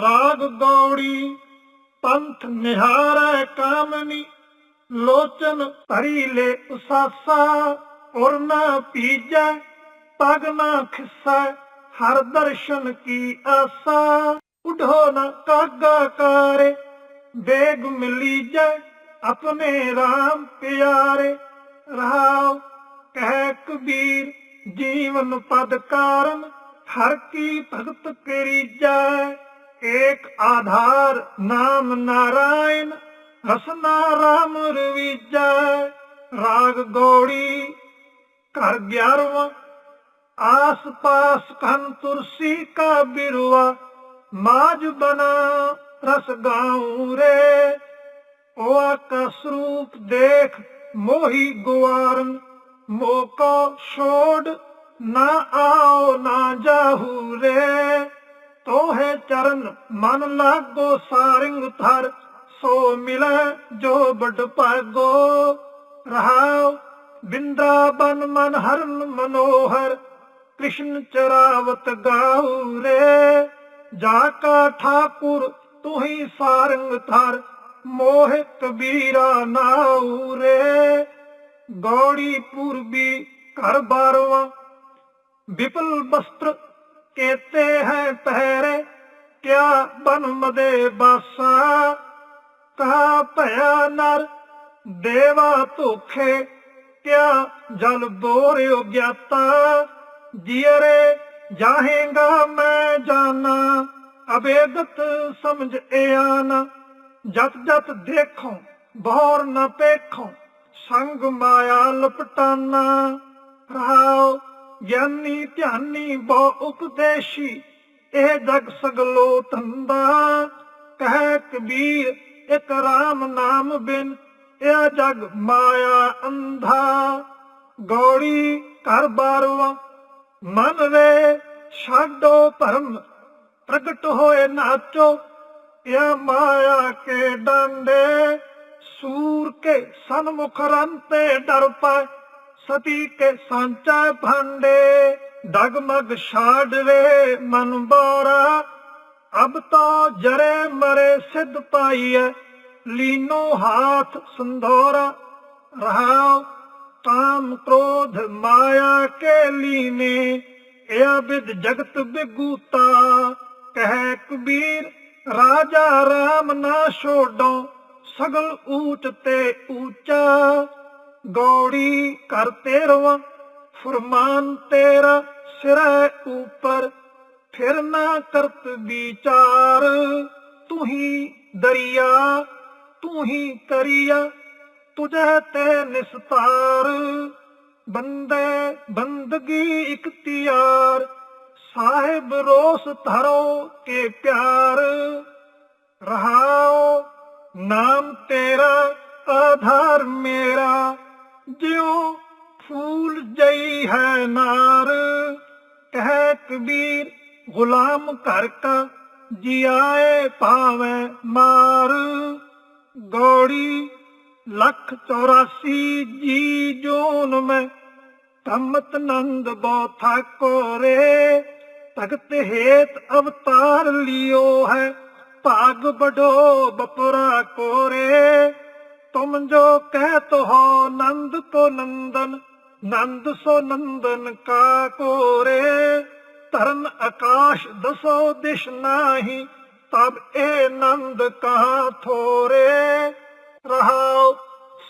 ਰਾਗ ਗੌੜੀ, ਪੰਥ ਨਿਹਾਰੈ ਕਾਮਨੀ, ਲੋਚਨ ਭਰੀ ਲੈ ਉਸਾਸਾ ਉਰ ਨਾ ਪੀਜੈ, ਪਗ ਨਾ ਖਿਸੈ, ਹਰ ਦਰਸ਼ਨ ਕੀ ਆਸਾ। ਉਢੋ ਨਾ ਕਾਗਾ ਕਾਰੇ ਬੇਗ ਮਿਲੀਜੈ, ਆਪਣੇ RAM ਪਿਆਰੇ। ਰਹਾਉ, ਕਹਿ ਕਬੀਰ, ਜੀਵਨ ਪਦ ਕਾਰਨ, ਹਰ ਕੀ ਭਗਤ ਕਰੀ ਕਰੀਜੈ। ਏਕ ਆਧਾਰ ਨਾਮ ਨਾਰਾਇਣ ਰਸਨਾ ਰਾਮ ਰਵੀਜੈ ਰਾਗ ਗੋੜੀ ਘਰ ਗਿਆਰਵਾਂ ਆਸ ਪਾਸ ਕਨ ਤੁਰਸੀ ਕਾ ਬਿਰਵਾ ਮਾਜ ਬਨਾ ਰਸ ਗਾਉ ਰੇ ਉਹ ਕਾ ਸਰੂਪ ਦੇਖ ਮੋਹੀ ਗੁਆਰਨ ਮੋਕੋ ਛੋੜ ਨਾ ਆਓ ਨਾ ਜਾਹੂ ਰੇ ਤੋਹੇ ਚਰਨ ਮਨ ਲਾਗੋ ਸਾਰਿੰਗ ਥਰ ਸੋ ਮਿਲੈ ਜੋ ਬਡ ਭਾਗੋ। ਰਹਾਉ ਬਿੰਦਾਬਨ ਮਨ ਹਰਨ ਮਨੋਹਰ, ਕ੍ਰਿਸ਼ਨ ਚਰਾਵਤ ਗਾਉ ਰੇ। ਜਾ ਕਾ ਠਾਕੁਰ ਤੁਹੀ ਸਾਰੰਗ ਥਰ ਮੋਹ ਕਬੀਰਾ ਨਾਉ ਰੇ। ਗੌੜੀ ਪੂਰਬੀ ਘਰ ਬਾਰਵਾ, ਵਿਪਲ ਬਸਤਰ ਕੇਤੇ ਹੈ ਪਹਿਰੇ, ਕਿਆ ਬਨ ਮਦੇ ਬਾਸਾ? ਕਹਾ ਭਇਆ ਨਰ, ਦੇਵਾ ਧੋਖੇ ਕਿਆ ਜਲ ਬੋਰਿਓ ਗਿਆਤਾ ਜੀਰੇ ਜਾਹੇਗਾ ਮੈਂ ਜਾਣਾ ਅਬੇਦਤ ਸਮਝ ਇਆਨਾ ਜਤ ਜਤ ਦੇਖੋ, ਬਹਰ ਨਾ ਪੇਖੋ, ਸੰਗ ਮਾਇਆ ਲਪਟਾਨਾ। ਰਹਾਉ ਗਿਆਨੀ ਧਿਆਨੀ ਬਹੁ ਉਪਦੇਸ਼ੀ, ਇਹ ਜਗ ਸਗਲੋ ਤੰਦਾ ਕਹਿ ਕਬੀਰ, ਇਕ ਰਾਮ ਨਾਮ ਬਿਨ, ਇਹ ਜਗ ਮਾਇਆ ਅੰਧਾ। ਗੌੜੀ ਘਰ ਬਾਰਵਾ, ਮਨ ਰੇ ਛਾਡੋ ਭਰਮ, ਪ੍ਰਗਟ ਹੋਏ ਨਾਚੋ। ਇਹ ਮਾਇਆ ਕੇ ਡੰਡੇ, ਸੂਰ ਕੇ ਸਨਮੁਖ ਰੰਤੇ ਡਰ ਪਾਏ। ਸਤੀ ਕੇ ਸਾਂਚਾ ਭਾਂਡੇ, ਡਗਮਗ ਛਾੜ ਰੇ ਮਨ ਬੋਰਾ। ਅਬ ਤਾਂ ਜਰੇ ਮਰੇ ਸਿੱਧ ਪਾਈਐ, ਲੀਨੋ ਹਾਥ ਸੰਧੋਰਾ। ਰਹਾਉ ਕਾਮ ਕ੍ਰੋਧ ਮਾਇਆ ਕੇ ਲੀਨੇ ਇਹ ਬਿਦ ਜਗਤ ਬਿਗੂਤਾ ਕਹਿ ਕਬੀਰ, ਰਾਜਾ ਰਾਮ ਨਾ ਛੋਡੋ, ਸਗਲ ਊਚ ਤੇ ਊਚਾ। ਗੌੜੀ ਕਰ ਤੇਰਵਾ ਫਰਮਾਨ ਤੇਰਾ ਸਿਰੇ ਉਪਰ, ਫਿਰ ਨਾ ਕਰਤ ਵਿਚਾਰ ਤੂੰ ਹੀ ਦਰਿਆ, ਤੂੰ ਹੀ ਕਰਿਆ ਤੁਝੇ ਤੇ ਨਿਸਤਾਰ, ਬੰਦੇ ਬੰਦਗੀ ਇਖਤਿਆਰ, ਸਾਹਿਬ ਰੋਸ ਧਰੋ ਤੇ ਪਿਆਰ, ਰਹਾਓ ਨਾਮ ਤੇਰਾ, ਆਧਾਰ ਮੇਰਾ ਜਿਉ ਫੂਲ ਜਈ ਹੈ ਨਾਰ। ਕਹਿ ਕਬੀਰ ਗੁਲਾਮ ਘਰ ਕਾ ਜਿਆਏ ਭਾਵੇਂ ਮਾਰ। ਗੌੜੀ ਲੱਖ 84 ਜੀ ਜੋਨ ਮੈਂ ਧਮਤ ਨੰਦ ਬੋ ਠਾਕੋਰੇ। ਭਗਤ ਹੇਤ ਅਵਤਾਰ ਲਿਓ ਹੈ ਭਾਗ ਬਡੋ ਬਪਰਾ ਕੋਰੇ। ਤੁਮ ਜੋ ਕਹਿਤ ਹੋ ਨੰਦ ਕੋ ਨੰਦਨ, ਨੰਦ ਸੋ ਨੰਦਨ ਕਾ ਕੋਰੇ। ਧਰਨ ਆਕਾਸ਼ ਦਸੋ ਦਿਸ਼ ਨਾਹੀ, ਤਬ ਇਹ ਨੰਦ ਕਹਾ ਥੋਰੇ। ਰਹਾਉ,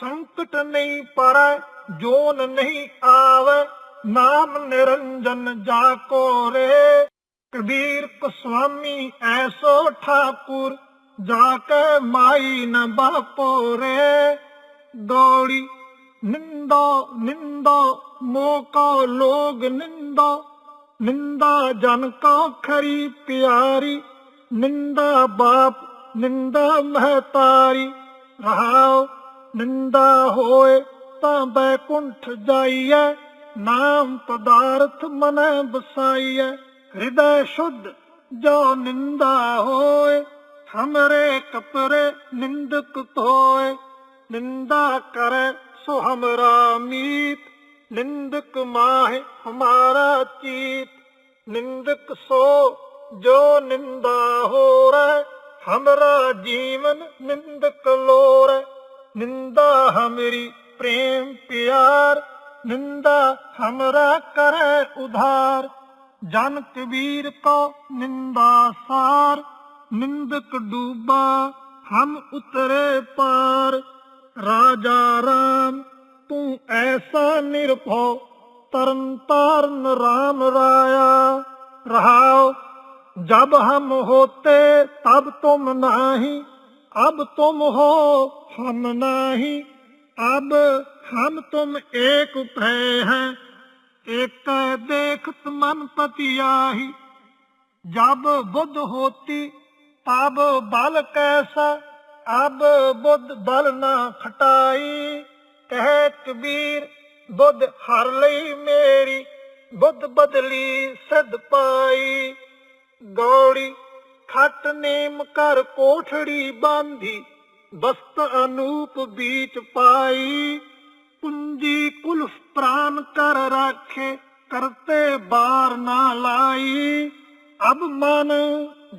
ਸੰਕਟ ਨਹੀਂ ਪਰੈ, ਜੋਨ ਨਹੀਂ ਆਵੇ, ਨਾਮ ਨਿਰੰਜਨ ਜਾ ਕੋਰੇ। ਕਬੀਰ ਕੁਸਵਾਮੀ ਐਸੋ ਠਾਕੁਰ ਜਾ ਕੇ ਮਾਈ ਨ ਬਾਪੋਰੇ ਗੌੜੀ ਨਿੰਦੋ ਨਿੰਦੋ, ਮੋਕੋ ਲੋਗ ਨਿੰਦੋ। ਨਿੰਦਾ ਜਨ ਕੋ ਖਰੀ ਪਿਆਰੀ। ਨਿੰਦਾ ਬਾਪ, ਨਿੰਦਾ ਮਹਤਾਰੀ। ਰਹਾਉ, ਨਿੰਦਾ ਹੋਏ ਤਾਂ ਬੈਕੁੰਠ ਜਾਈਐ। ਨਾਮ ਪਦਾਰਥ ਮਨ ਬਸਾਈਐ ਹਿਰਦੈ ਸ਼ੁੱਧ, ਜੋ ਨਿੰਦਾ ਹੋਏ। हमरे कपरे निंदक धोए निंदा करे सो हमरा मीत निंदक माहे हमारा चीत निंदक सो जो निंदा हो रहे हमरा जीवन निंदक लोर निंदा हमरी प्रेम प्यार निंदा हमरा करे उधार जन कबीर को निंदा सार ਨਿੰਦਕ ਡੂਬਾ ਹਮ ਉਤਰੇ ਪਾਰ। ਰਾਜਾ RAM ਤੂੰ ਐਸਾ ਨਿਰਭਉ ਤਰਨ ਤਾਰਨ RAM ਰਾਇਆ। ਰਹਾਓ ਜਬ ਹਮ ਹੋਤੇ, ਤਬ ਤੁਮ ਨਾਹੀ, ਅਬ ਤੁਮ ਹੋ, ਹਮ ਨਾਹੀ। ਅਬ ਹਮ ਤੁਮ ਏਕ ਭੈ ਹੈ, ਏਕ ਦੇਖਤ ਮਨ ਪਤਿਆਹੀ। ਜਬ ਬੁੱਧ ਹੋਤੀ ਪਾਬ ਬਲ ਕੈਸਾ ਅਬ ਬੁੱਧ ਬਲ ਨਾ ਖਟਾਈ। ਕਹਿ ਕਬੀਰ, ਬੁੱਧ ਹਰ ਲਈ ਮੇਰੀ, ਬੁੱਧ ਬਦਲੀ ਸਦ ਪਾਈ। ਗੌੜੀ ਖੱਟ ਨੇਮ ਕਰ ਕੋਠੜੀ ਬਾਂਧੀ, ਬਸਤ ਅਨੂਪ ਬੀਚ ਪਾਈ। ਪੁੰਜੀ ਕੁਲ ਪ੍ਰਾਨ ਕਰ ਰਾਖੇ, ਕਰਤੇ ਬਾਰ ਨਾ ਲਾਈ। ਅਬ ਮਨ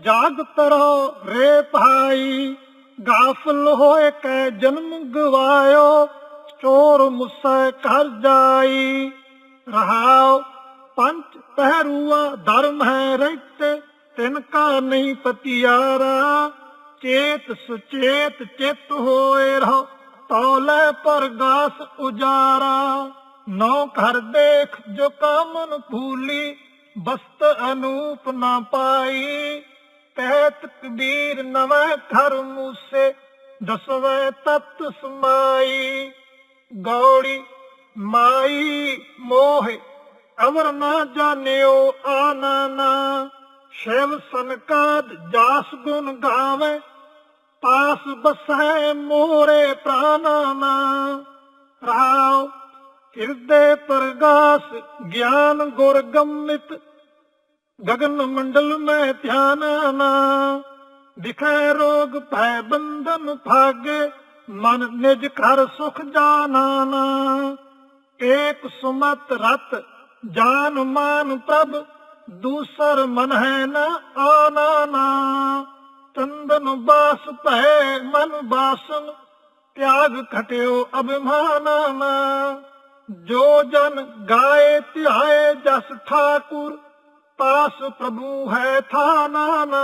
ਜਾਗਤ ਰੋ ਰੇ ਭਾਈ ਗਾਫਲ ਹੋਏ ਕੈ ਜਨਮ ਗਵਾਇਓ, ਚੋਰ ਮੁਸੈ ਕਰ ਜਾਈ। ਰਹਾਉ ਪੰਜ ਪਹਿਰੂਆ ਧਰਮ ਹੈ ਰਹਿਤੇ, ਤਿਨ ਕਾ ਨਹੀਂ ਪਤਿਆਰਾ। ਚੇਤ ਸੁਚੇਤ ਚਿਤ ਹੋਏ ਰਹੋ, ਤੌਲੇ ਪਰਗਾਸ ਉਜਾਰਾ। ਨੌ ਘਰ ਦੇਖ ਜੋ ਕਾਮਨ ਭੂਲੀ, ਬਸਤ ਅਨੂਪ ਨਾ ਪਾਈ। ਕਹਿਤ ਕਬੀਰ ਨਵੇਂ ਘਰ ਮੂਸੇ, ਦਸਵੇਂ ਤਤ ਸਮਾਈ। ਗੌੜੀ ਮਾਈ ਮੋਹ, ਅਵਰ ਨਾ ਜਾਣਿਓ ਆਨਾ ਨਾ। ਸ਼ਿਵ ਸੰਕਾਦ ਜਾਸ ਗੁਣ ਗਾਵੇ, ਪਾਸ ਬਸੈ ਮੋਰੇ ਪ੍ਰਾਨਾ ਨਾ। ਰਾਉ ਹਿਰਦੇ ਪ੍ਰਗਾਸ, ਗਿਆਨ ਗੁਰ ਗੰਮਿਤ ਗगन ਮੰਡਲ ਮੈਂ ਧਿਆਨ ਨਾ। ਦਿਖੈ ਰੋਗ ਭੈ ਬੰਧਨ ਭਾਗੇ, ਮਨ ਨਿਜ ਘਰ ਸੁਖ ਜਾਨਾ ਨਾ। ਏਕ ਸੁਮਤ ਰਤ ਜਾਨ ਮਾਨ ਪ੍ਰਭ, ਦੂਸਰ ਮਨ ਹੈ ਨਾ ਆਨਾ ਨਾ। ਚੰਦਨ ਬਾਸ ਭੈ ਮਨ ਬਾਸਨ, ਤਿਆਗ ਖਟਿਓ ਅਭਿਮਾਨਾ ਨਾ। ਜੋ ਜਨ ਗਾਏ ਧਿਆਏ ਜਸ ਠਾਕੁਰ ਪਾਸ ਪ੍ਰਭੂ ਹੈ ਥਾਨਾ ਨਾ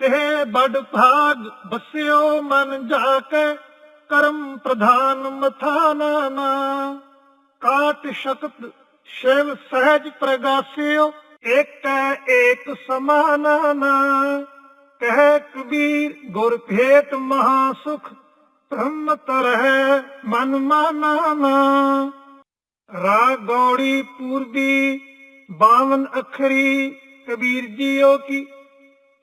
ਤੇ ਬੜ ਭਾਗ ਬਸਿਓ ਮਨ ਜਾ ਕੇ ਕਰਮ ਪ੍ਰਧਾਨ ਮਥਾਨਾ ਨਾ ਕਾਟ ਸ਼ਕਤ ਸ਼ਿਵ ਸਹਿਜ ਪ੍ਰਗਾਸਿਓ, ਏਕੈ ਏਕ ਸਮਾਨਾ ਨਾ ਕਹਿ ਕਬੀਰ ਗੁਰ ਭੇਟ ਮਹਾ ਸੁਖ, ਬ੍ਰਹਮ ਤਰਹਿ ਮਨ ਮਾਨਾ ਨਾ ਰਾਗ ਗੌੜੀ ਪੂਰਬੀ 52 ਅਖਰੀ, ਕਬੀਰ ਜੀਓ ਕੀ।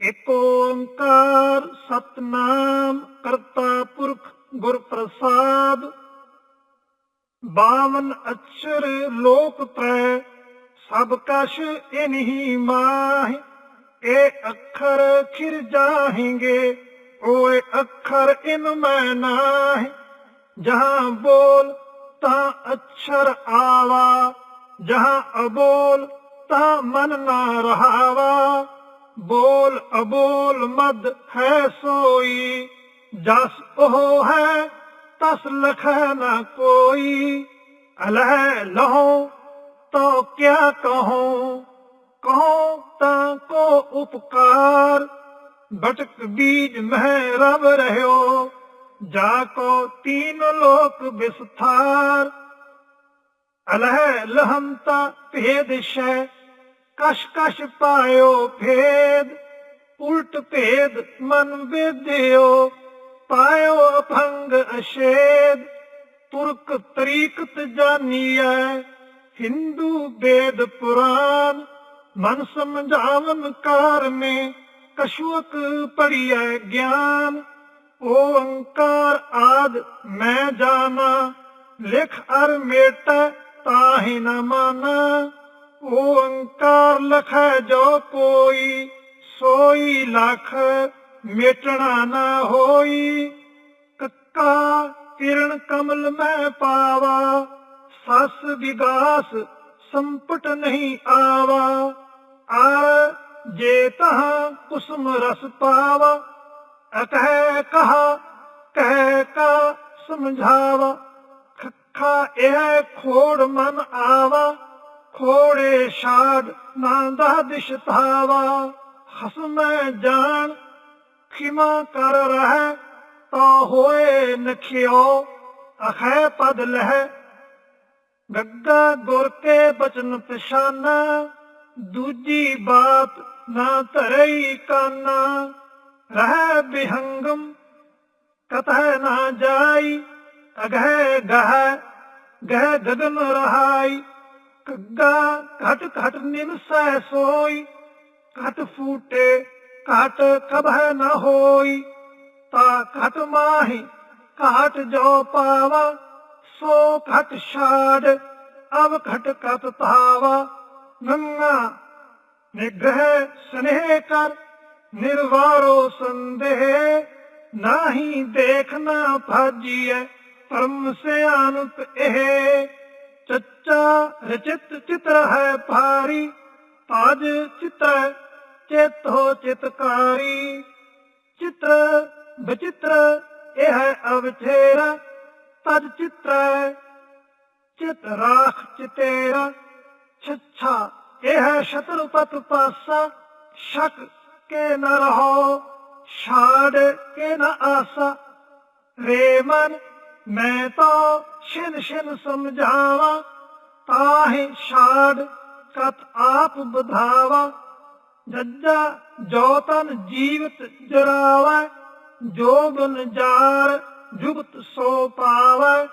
ਏਕ ਓੰਕਾਰ ਸਤਨਾਮ ਕਰਤਾ ਪੁਰਖ ਗੁਰ ਪ੍ਰਸਾਦ 52 ਅਛਰ ਲੋਕ ਤ੍ਰੈ, ਸਭ ਕਛ ਇਨਹੀ ਮਾਹਿ। ਇਹ ਅੱਖਰ ਖਿਰ ਜਾਹੇਂਗੇ, ਓਏ ਅੱਖਰ ਇਨ ਮੈਂ ਨਾਹਿ। ਜਹਾਂ ਬੋਲ ਤਾਂ ਅਛਰ ਆਵਾ ਜਹਾਂ ਅਬੋਲ ਤਾਂ ਮਨ ਨਾ ਰਹਾਵਾ। ਬੋਲ ਅਬੋਲ ਮਦ ਹੈ ਸੋਈ। ਜਸ ਉਹ ਹੈ, ਤਸ ਲਖੈ ਨਾ ਕੋਈ। ਅਲਹ ਲਹੋ, ਤੋ ਕਿਆ ਕਹੋ? ਕਹੋ ਤਾਂ ਕੋ ਉਪਕਾਰ। ਭਟਕ ਬੀਜ ਮਹਿ ਰਵ ਰਹਿਓ, ਜਾ ਕੋ ਤੀਨ ਲੋਕ ਵਿਸਥਾਰ ਅਲਹ ਲਹੰਤਾ ਭੇਦ ਸ਼ੈ, ਕਸ਼ ਕਸ਼ ਪਾਇਓ ਭੇਦ, ਉਲਟ ਭੇਦ ਮਨ ਵੇਦਿਓ, ਪਾਇਓ ਅਭੰਗ ਅਸ਼ੇਦ, ਤੁਰਕ ਤਰੀਕਤ ਜਾਨੀਐ, ਹਿੰਦੂ ਵੇਦ ਪੁਰਾਨ, ਮਨ ਸਮਝਾਵਨ ਕਾਰ ਨੇ ਕਸ਼ੂਕ ਪੜੀਐ ਗਿਆਨ ਓੰਕਾਰ ਆਦ ਮੈਂ ਜਾਣਾ, ਲਿਖ ਅਰ ਮੇਟੈ ਤਾਹੀ ਨ ਮਾਨਾ ਓੰਕਾਰ ਲਖੈ ਜੋ ਕੋਈ, ਸੋਈ ਲਖ ਮੇਟਣਾ ਨਾ ਹੋਈ। ਕੱਕਾ ਕਿਰਣ ਕਮਲ ਮੈਂ ਪਾਵਾ, ਸਸ ਵਿਗਾਸ ਸੰਪਟ ਨਹੀਂ ਆਵਾ। ਆ ਜੇ ਤਹਾਂ ਕੁਸਮ ਰਸ ਪਾਵਾ ਅਕਹਿ ਕਹਾ, ਕਹਿ ਕਾ ਸਮਝਾਵਾ। ਖੱਖਾ ਇਹ ਖੋੜ ਮਨ ਆਵਾ, ਖੋੜੇ ਛਾੜ ਨਾਂਦਾ ਦਿਸ਼ ਧਾਵਾ। ਹਸਮੈ ਜਾਣ, ਖਿਮਾ ਕਰ ਰਹਿ, ਤਾ ਹੋਏ ਨਖਿਓ, ਅਖੈ ਪਦ ਲਹਿ। ਗੱਗਾ ਗੁਰ ਕੇ ਬਚਨ ਪਛਾਨਾ, ਦੂਜੀ ਬਾਤ ਨਾ ਧਰਈ ਕਾਨਾ। ਰਹਿ ਬਿਹੰਗਮ, ਕਤਹਿ ਨਾ ਜਾਈ ਅਗਹਿ ਗਹਿ ਗਹਿ ਗਗਨ ਰਹਾਈ। ਕੱਗਾ ਘਟ ਘਟ ਨਿਵਸੈ ਸੋਈ। ਘਟ ਫੂਟੇ ਘਟ ਕਬਹਿ ਨ ਹੋਈ। ਤਾ ਘਟ ਮਾਹੀ ਘਾਟ ਜੋ ਪਾਵਾ, ਸੋ ਘਟ ਛਾੜ, ਅਵ ਘਟ ਕਤ ਤਾਵਾ ਗੰਗਾ ਨਿਗ੍ਰਹਿ ਸਨੇਹ ਕਰ, ਨਿਰਵਾਰੋ ਸੰਦੇਹ। ਨਾਹੀ ਦੇਖਣਾ ਭਾਜੀਐ ਪਰਮ ਸਿਆਨਤ ਇਹ। ਚੱਚਾ ਰਚਿਤ ਚਿਤਰ ਹੈ ਭਾਰੀ, ਤਾਜ ਚਿਤਰ ਚਿਤ ਹੋ ਚਿਤਕਾਰੀ। ਚਿਤਰ ਬਚਿਤਰ ਇਹ ਹੈ ਅਵਥੇਰਾ ਤਜ ਚਿਤਰ ਚਿਤ ਰਾਖ ਚਿਤੇਰਾ। ਛੱਛਾ, ਇਹ ਹੈ ਸ਼ਤਰੁਪਤ ਪਾਸਾ, ਸ਼ਕ ਕੇ ਨ ਰਹੋ, ਛਾੜ ਕੇ ਨ ਆਸਾ। ਰੇ ਮਨ ਮੈਂ ਤਾਂ ਛਿਨ ਛਿਨ ਸਮਝਾਵਾ, ਤਾਹੇ ਛਾੜ ਕਤ ਆਪ ਬਧਾਵਾ ਜੱਜਾ ਜੋ ਤਨ ਜੀਵਤ ਜਰਾਵਾ, ਜੋ ਗੁਨ ਜੁਗਤ ਸੋ ਪਾਵੈ।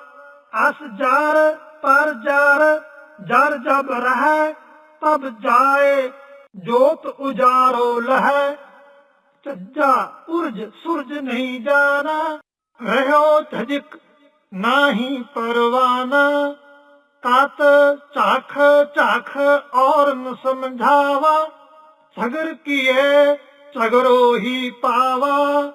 ਅਸ ਜਾਰ ਪਰ ਜਾਰ, ਜਰ ਜਬ ਰਹਿ, ਤਬ ਜਾਏ ਜੋਤ ਉਜਾਰੋ ਲਹੈ। ਚੱਜਾ ਉਰਜ ਸੂਰਜ ਨਹੀਂ ਜਾਣਾ, ਰਹਿਓ ਧਜਕ ਨਾਹੀ ਪਰਵਾਨਾ ਤਤ ਚਾਖ ਚਾਖ ਔਰ ਨ ਸਮਝਾਵਾ ਸਗਰ ਕੀਏ ਸਗਰੋ ਹੀ ਪਾਵਾ।